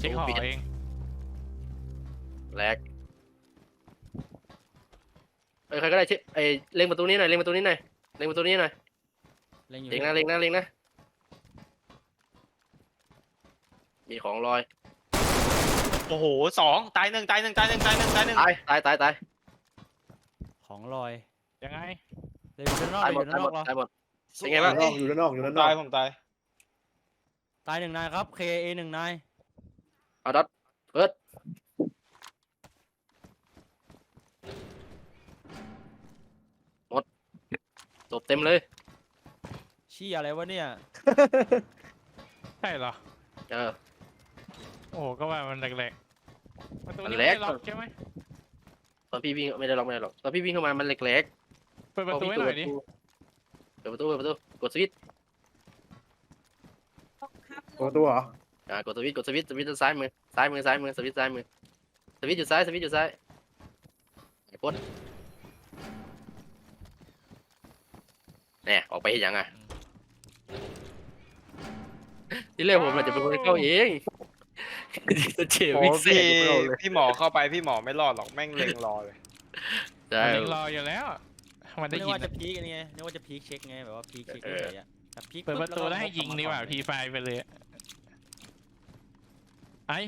เช็คตูหอปิดเองแลกเอ้ยใครก็ได้เช็คไอ้เล็งประตูนี้หน่อยเล็งประตูนี้หน่อยเล็งประตูนี้หน่อยเล็งอยู่เล็งนะเล็งนะเล็งนะมีของลอยโอ้โหสองตายหนึ่งตายหนึ่งตายหนึ่งตายหนึ่งตายหนึ่งตายตายตายตายของลอยยังไงเดี๋ยวอยู่ด้านนอกตายหมเดี๋ดยวอยู่ตาด้ายนหมอกดเราตายหมด เป็นไงบ้าง อยู่ด้านนอกอยู่ด้านนตาอยกผมตายตายหนึ่งนายครับ KA หนึ่งนาย เอาดัดเปิดหมดจบเต็มเลยชี้อะไรวะเนี่ย ใช่เหรอ เออ โอ้โหก็ว่ามันแหลกๆประตูมันนี้แหลไม่กได้ล็อกใช่ไหมตอนพี่วิ่งไม่ได้ล็อกไม่ได้ล็อกตอนพี่วิ่งเข้ามามันเล็กเปิดๆประตูพให้พี่หน่อยดิเปิดประตูเปิดประตูกดสวิตช์ตัวตัวเหรอ อ่ากดสวิตช์กดสวิตช์สวิตช์ด้านซ้ายมือซ้ายมือซ้ายมือสวิตช์ซ้ายมือสวิตช์อยู่ซ้ายสวิตช์อยู่ซ้ายกดเนี่ยออกไปเห็นยังอะที่แรกผมอาจจะเป็นคนเข้าเองจะเฉียโอ้วิ่งเสียพี่เข้าเลยพี่หมอเข้าไปพี่หมอไม่รอดหรอกแม่งเล็งรอเลยใช่มันยังรออยู่แล้วมันได้นึกยินว่าจะพีกอันนี้ไงนึกว่าจะพีกเช็คไงแบบว่าพีกเช็คเฉยๆอะแต่พีกเปิดประตูแล้วให้ยิงดีกว่าทีไฟไปเลย ไอ้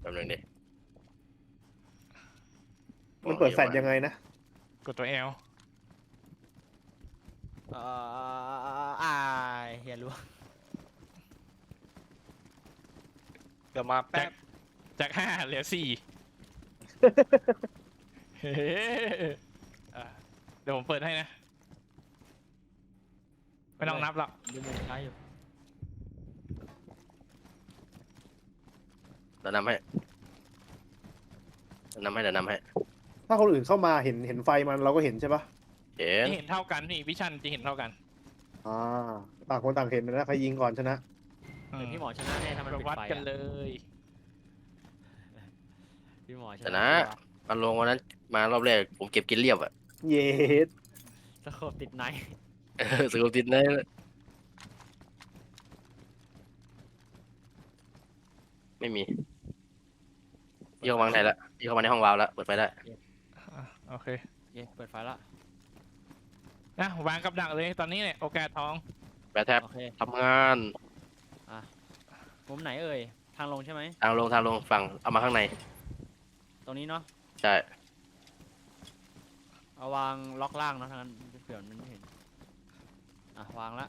แป๊บนึงดิมันเปิดแฟลชยังไงนะ กดตัวเอลอ่าอ่าเฮียรู้เดี๋ยวมาแป๊บจากห้าเหลือสี่เฮ้อะเดี๋ยวผมเปิดให้นะ ไม่ต้องนับหรอกดูมุมซ้ายอยู่ เดี๋ยวนำให้เดี๋ยวนำให้เดี๋ยวนำให้ถ้าคนอื่นเข้ามาเห็นเห็นไฟมันเราก็เห็นใช่ปะเห็นนี่เห็นเท่ากันนี่วิชันจะเห็นเท่ากันอ่าต่างคนต่างเห็นนะใครยิงก่อนชนะ อืเดี๋ยวมพี่หมอชนะแน่ถ้ามันแบบปิดวัดไฟกันอะเลยพี่หมอชชนะ นะมันลงวันนั้นมารอบแรกผมเก็บกินเรียบอะเย็ดตะโขบติดในเออสกุลติดแน่ไม่มี พี่เข้ามาข้างในละพี่เข้ามาในห้องวาล์วแล้วเปิดไฟได้อะโอเคเย้เปิดไฟละนะวางกับดักเลยตอนนี้เนี่ยโอกาสทองแบทแท็บโอเคทำงานมุมไหนเอ่ยทางลงใช่ไหมทางลงทางลงฝั่งเอามาข้างในตรงนี้เนาะใช่เอาวางล็อกล่างเนาะทางนั้นเผื่อมันไม่เห็นอะวางละ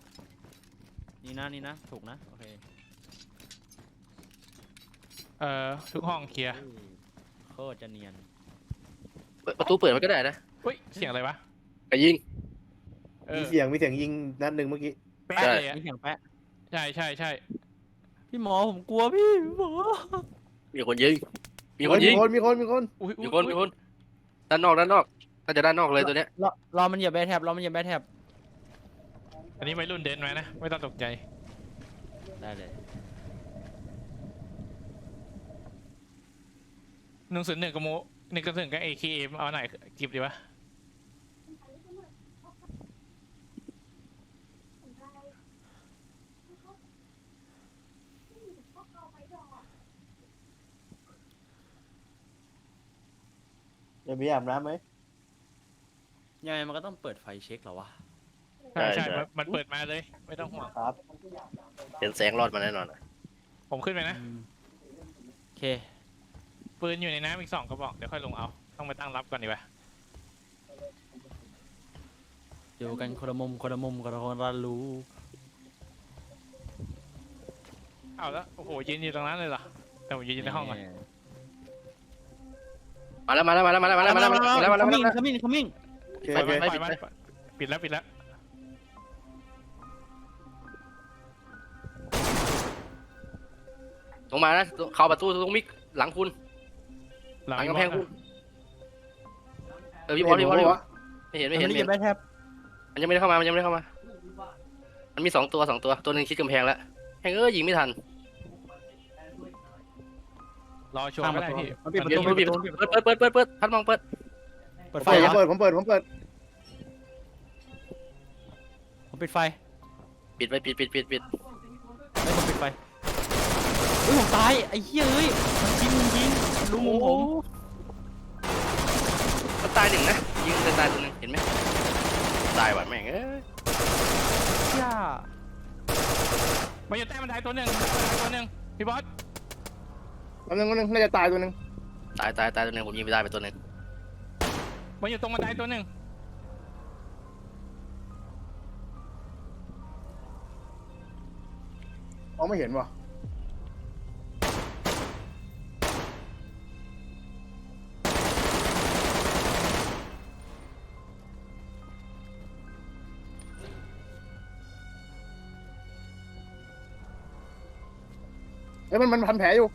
นี่นะนี่นะถูกนะโอเค เอ่อทุกห้องเคลียร์อุ้ยโคตรจะเนียนเปิดประตูเปิดมันก็ได้นะอุ้ยเสียงอะไรวะไปยิง เอมีอเสียงมีเสียงยิงนัดหนึ่งเมื่อกี้แป๊ะใช่เลยอะนี่เสียงแปะใช่ใช่ใช่พี่หมอผมกลัวพี่พี่หมอมีคนยิง มีคนเฮ้ยิมีงคนมีคนมีคนอุ้ยมีอุ้ยคน มีคน ด้านนอก ด้านนอกน่าจะด้านนอกเลยตัวเนี้ย รอรอมันเหยียบแบทแท็บรอมันเหยียบแบทแท็บอันนี้วัยรุ่นเดินมานะ ไม่ต้องตกใจได้เลย หนึ่งศูนย์หนึ่งกับโมหนึ่งกระถึงกับเอเคเอาไหนกิบดีวะจะมีอาบน้ำไหมยังไงมันก็ต้องเปิดไฟเช็คเหรอวะใช่ ใช่มันมันเปิดมาเลย ไม่ต้องห่วงครับ เห็นแสงรอดมาแน่นอนอะผมขึ้นไปนะ โอเค ปืนอยู่ในน้ำอีกสองกระบอกเดี๋ยวค่อยลงเอา ต้องไปตั้งรับก่อนดีกว่าอยู่กันคนละมุมคนละมุมคนละคนละรู้ เอาแล้วโอ้โหยืนอยู่ตรงนั้นเลยเหรอแต่ผมยืนอยู่ในห้องก่อนมาแล้วมาแล้วมาแล้วมาแล้วมาแล้วมาแล้วมาแล้วมาแล้วมาแล้วมามิ่งแล้วขมิ้นขมิ้นโอเคปล่โออยเคมันปล่อยมันปิดแล้วปิดแล้วลงมานะเข้าประตูตรงมิกหลังคุณ หลังหลังอีกำแพงบคุอณลเออพี่บอลพี่บอลพี่บอลวะไม่เห็นไม่มัเห็นนไม่เหยีเห็ยนบแบทแท็บมันยังไม่ได้เข้ามามันยังไม่ได้เข้ามา มันมีสองตัวสองตัวตัวหนึ่งชิดกำแพงแล้วแพงเออยิงไม่ทันรอชัวร์ก็ได้พี่มันปิดประเปิตูดปิดเปิปดระตูเปิดเปิดเปิดเปิดเปิดพัดมองเปิดเปิดไฟไฟผมนะเปิดผมเปิดผมเปิดผมปิดไฟ ปิดไว้ปิดปิดปิดปิดไม่ผมปิดไฟเฮ้ยผมตายไอ้เหี้ยเอ้ยมันยิงมัน ยิงลุงมุมผมมันตายหนึ่งนะ ยิงตายตัวหนึ่งเห็นไหมตายว่ะแม่งเอ้ยเหี้ยมันอยู่ใต้บันไดตัวหนึ่งใต้บันไดตัวหนึ่งพี่บอสแป๊บนึงแป๊บนึงน่าจะตายตัวหนึงตายตายตายตัวหนึ่งผมยิงไปได้ไปตัวหนึ่งมันอยู่ตรงบันไดตัวหนึ่งมองไม่เห็นว่ะ อ้ยมันมันพันแผลอยู่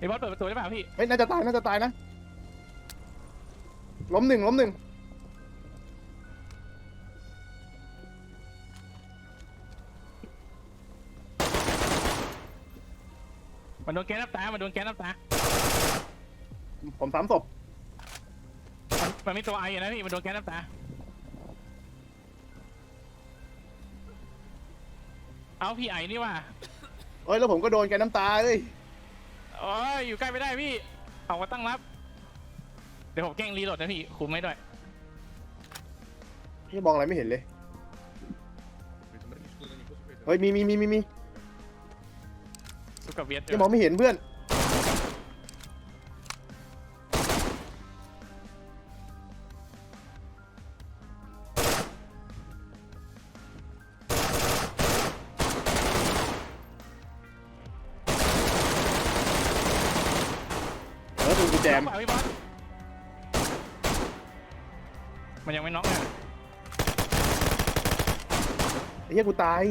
พี่บอสเปิดประตูได้เปล่าพี่ เฮ้ยน่าจะตายน่าจะตายนะ ล้มหนึ่งล้มหนึ่งมันโดนแก๊สน้ำตา มันโดนแก๊สน้ำตา ผมสามศพมันมันมีตัวไออยู่นะพี่ มันโดนแก๊สน้ำตา เอาพี่ไอนี่ว่ะ เอ้ยแล้วผมก็โดนแกน้ำตาเอ้ยโอ้ยอยู่ใกล้ไม่ได้พี่ออกมาตั้งรับ เดี๋ยวผมแกล้งรีโหลดนะพี่คุมไม่ด้วยพี่มองอะไรไม่เห็นเลย เฮ้ยมีมีมีมีมีสุกับเวียดพี่มองไม่เห็นเพื่อน แจมน็อกเปล่าพี่บอสมันยังไม่น็อกเลยไอ้เหี้ยกูตาย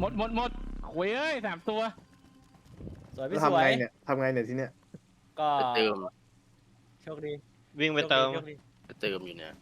หมดหมดหมดโวยเอ้ยสามตัว สวยแล้พี่วสทำวไงยเนี่ยทำไงเนี่ยทีเนี้ยก็ไปเติมโชคดีวิ่งไปเติมโชคดีไปเติมอยู่เนี่ย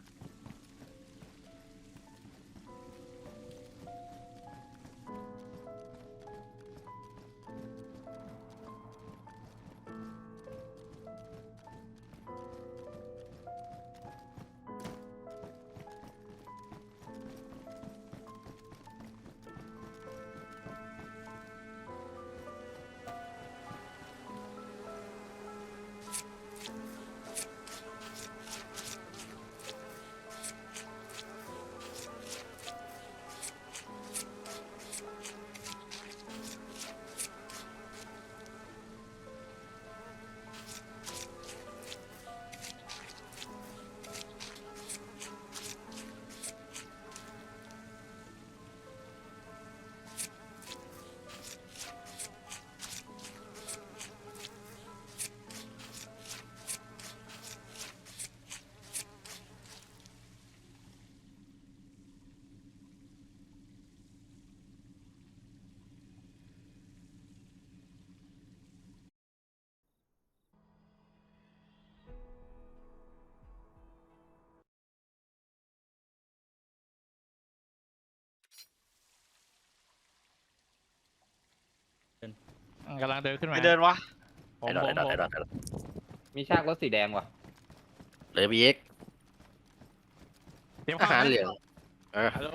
กำลังเดินขึ้นมาไม่เดินวะผมไอ้ดอผทมไอ้ดอทผมไอ้ดอทไอ้ดอทมีชากรถสีแดงว่ะเหลยบีเอ็กเตรียมทข้าวหารนะเหลืองเออฮัลโหล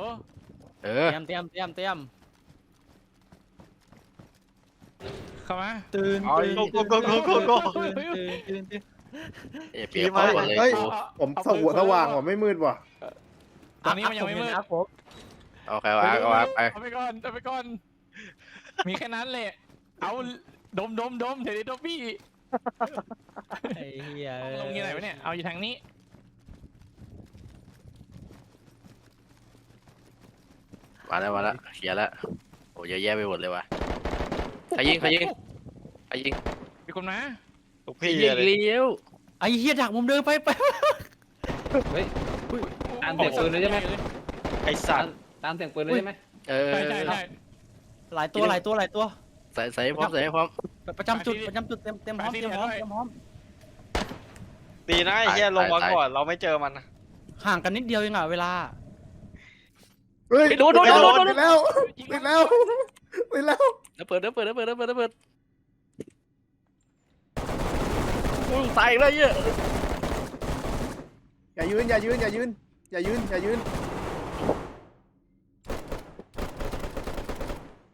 เอเตอรียมเตรียมเตรียมเตรียมเข้ามาตื่นเอาตื่นโกโกโกโกโกตื่นตื่นตื่นตื่นเอ้ยเปรียบเขาหมดเลยเฮ้ยกูผมสว่างสว่างว่ะไม่มืดว่ะตอนนี้มันยังไม่มืดครับผมเอาใครวะเอาวะไปเอาไปก่อนเอาไปก่อนมีแค่นั้นแหละ เอาดมดมดมเดี๋ยวดมพี่ไอ้เหี้ยลงยังไงวะเนี่ย เอาอยู่ทางนี้ มาแล้วมาแล้วเคลียร์แล้วโอ้เยอะแยะไปหมดเลยวะใครยิงใครยิงใครยิงมีคนมาลูกใครพี่ยิงเลยเลี้ยวไอ้เหี้ยดักมุมเดินไปไปตามเสียงปืนเลยใช่ไหมไอสัตว์ตามเสียงปืนเลยใช่ไหมเออใช่ใช่ใช่หลายตัวหลายตัวหลายตัว ใส่ใส่ให้พร้อมใส่ให้พร้อมประจำจุดประจำจุดเต็มเต็มพร้อมเต็มพร้อมเต็มพร้อมดีนะไอ้เหี้ยลงมาก่อนเราไม่เจอมันนะห่างกันนิดเดียวเองอะเวลา เฮ้ยโดนโดนโดนโดน ติดแล้วติดแล้วติดแล้วเปิดเด้อเปิดเด้อเปิดเด้อเปิดเด้อเปิดอุ้ยตายอีกแล้วเหี้ยอย่ายืนอย่ายืนอย่ายืนอย่ายืนอย่ายืน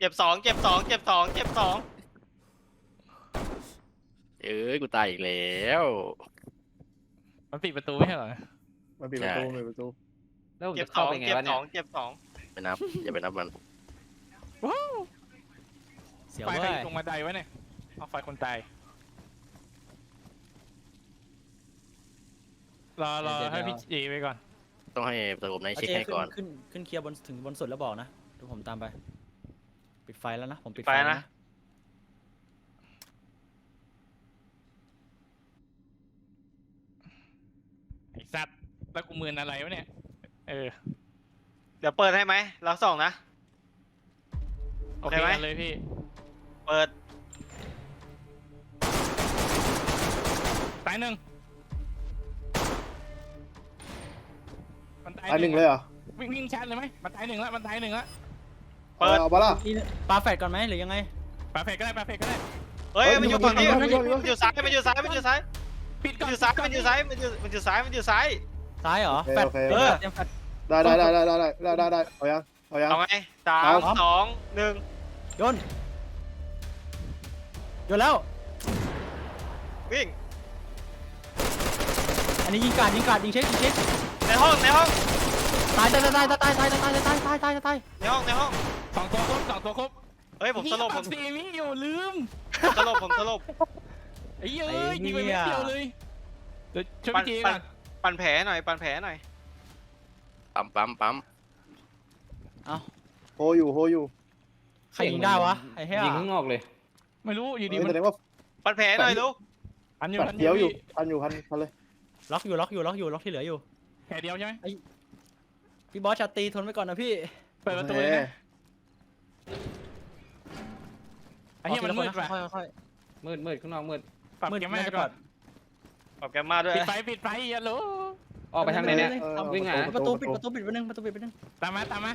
เก็บสองเก็บสองเก็บสองเก็บสองเอ้ยกูตายอีกแล้ว มันปิดประตูไม่ใช่เหรอมันปิดประตูมันปิดประตูแล้วผมเก็บจะสเข้าองไปไงเก็บวะสเนี่อยงเก็บสองไปนับ อย่าไปนับมันเสียวไฟใครเว้อยยู่ตรงบันไดวะเนี่ยเอาไฟคนตายรอรอให้พี่จีไปก่อนต้องให้สงบในเอาเช็คเจให้ขึ้นก่อน ขึ้นขึ้นเคลียร์บนถึงบนสุดแล้วบอกนะเดี๋ยวผมตามไป ปิดไฟแล้วนะ ผมปิดไปไฟแล้วนะนะ ไอ้สัตว์แล้วกูมือนอะไรวะเนี่ย เออ เดี๋ยวเปิดให้ไหมเราส่องนะ โอเคได้ไหม กันเลยพี่ เปิด ตายหนึ่งมันตายอันหนึ่งเลยเหรอ วิ่งวิ่งชัดเลยไหมมันตายหนึ่งแล้วมันตายหนึ่งแล้ว เปิด เอาปะล่ะ นี่ปาแฟดก่อนไหมหรือยังไง ปาเฟกก็ได้ปาเฟกก็ได้ เฮ้ยเฮ้ยมันอยู่มีฝั่งนี้คนมันมีอคนมีคนยู่ซ้าย มันอยู่ซ้าย มันอยู่ซ้าย ปิดก่มัอนนอยู่ซ้ายปิดก่มันอยู่ซ้าย มันอยู่มันอยู่ซ้าย มันอยู่ซ้าย ซ้ายเหรอโอเคแฟดโอเคเตเออรียมแฟดได้ได้ได้ได้ได้ได้ได้ได้เอายังเอายังเอาไงสามเอาสองหนึ่งโยนโยนแล้ว วิ่ง อันนี้ยิงการดยิงการดยิงเช็คยิงเช็คในห้อง ในห้องตายตายตายตายตายตายตายตายตายตายตายตายในห้องในห้องสองตัวครบสองตัวครบเฮ้ยผมสลบผมซีมิอยู่ลืมสลบผมสลบไอ้เหี้ยเอ้ยยิงไปไม่เดียวเลยเดี๋ยวช่วยพี่จีก่อนปั่นแผลหน่อยปั่นแผลหน่อยปั๊มปั๊มปั๊มเอาโฮอยู่โฮอยู่ใครยิงได้วะไอ้เหี้ยยิงข้างนอกเลย ไม่รู้อยู่ดีมันแสดงว่าปั่นแผลหน่อยลูกอันอยู่ปัดอันอเดียวอยู่พันอยู่พันพันเลยล็อกอยู่ล็อกอยู่ล็อกอยู่ล็อกที่เหลืออยู่แค่เดียวใช่ไหม พี่บอสชาตรีทนไว้ก่อนนะพี่ เปิดประตูเลยนะไอ้เหี้ยมันมืดว่ะค่อยๆค่อยมืดมืดข้างนอกมืดปรับๆมืดแกมน่ามาจะก่ก่ออนนปรับแกมมาด้วยปิดไฟปิดไฟอย่าโหลออกไปทางไหนเนี่ยออวิ่งหา ประตูปิดประตูปิดไปนึงประตูปิดไปนึงตามมาตามมา